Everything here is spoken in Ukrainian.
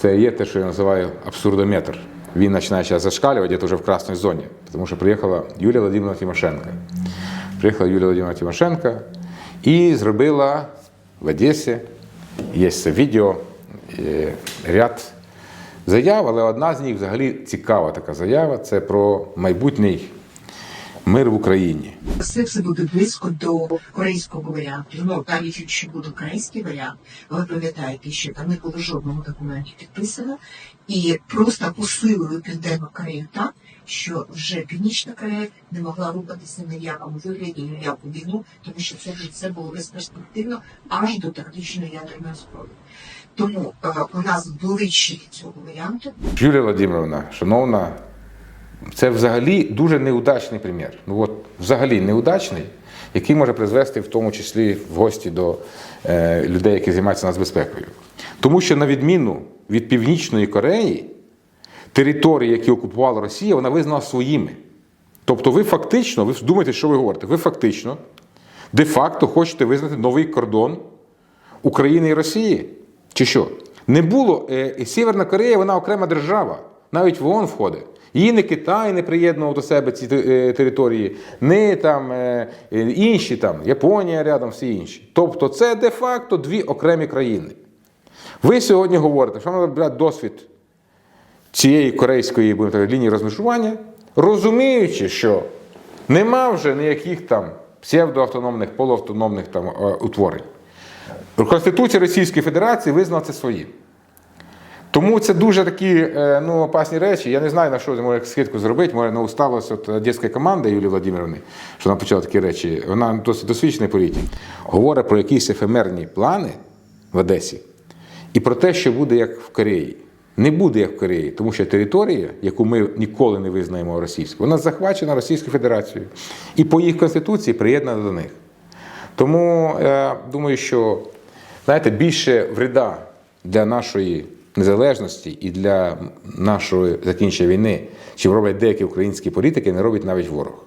Це є те, що я називаю абсурдометр. Він починає зараз зашкалювати, це вже в красній зоні, тому що приїхала Юлія Владимировна Тимошенко. Приїхала Юлія Владимировна Тимошенко і зробила в Одесі, є це відео, е, ряд заяв, але одна з них взагалі цікава така заява це про майбутній мир в Україні. Все це буде близько до корейського варіанту. Ну, кажуть, що буде корейський варіант. Ви пам'ятаєте, що там не було жодного документу підписано, і просто посилили Південну Корею так, що вже Північна Корея не могла рухатися в якому вигляді, в яку війну, тому що це вже це було безперспективно аж до тактичної ядерної зброї. Тому е, у нас ближче цього варіанту Юлія Владимировна, шановна, це взагалі дуже неудачний примір. Ну от взагалі неудачний, який може призвести в тому числі в гості до е, людей, які займаються нацбезпекою. Тому що, на відміну від Північної Кореї, території, які окупувала Росія, вона визнала своїми. Тобто, ви фактично, ви думаєте, що ви говорите? Ви фактично, де-факто хочете визнати новий кордон України і Росії? Чи що? Не було. Е, і Сєвєрна Корея, вона окрема держава, навіть в ООН входить. Її не Китай не приєднував до себе ці е, території, не там е, е, інші, там, Японія рядом, всі інші. Тобто це де-факто дві окремі країни. Ви сьогодні говорите, що треба досвід цієї корейської будемо так, лінії розмежування, розуміючи, що нема вже ніяких там псевдоавтономних, полуавтономних там утворень. Конституція Російської Федерації визнала це своїм. Тому це дуже такі е, ну, опасні речі. Я не знаю, на що може скидку зробити. Може, не усталося от одеська команда Юлії Володимировни, що вона почала такі речі. Вона досить досвідчений політик. Говорить про якісь ефемерні плани в Одесі і про те, що буде як в Кореї. Не буде як в Кореї, тому що територія, яку ми ніколи не визнаємо російською, вона захвачена Російською Федерацією і по їх конституції приєднана до них. Тому я думаю, що знаєте, більше вреда для нашої незалежності і для нашої закінчення війни, чим роблять деякі українські політики, не робить навіть ворог.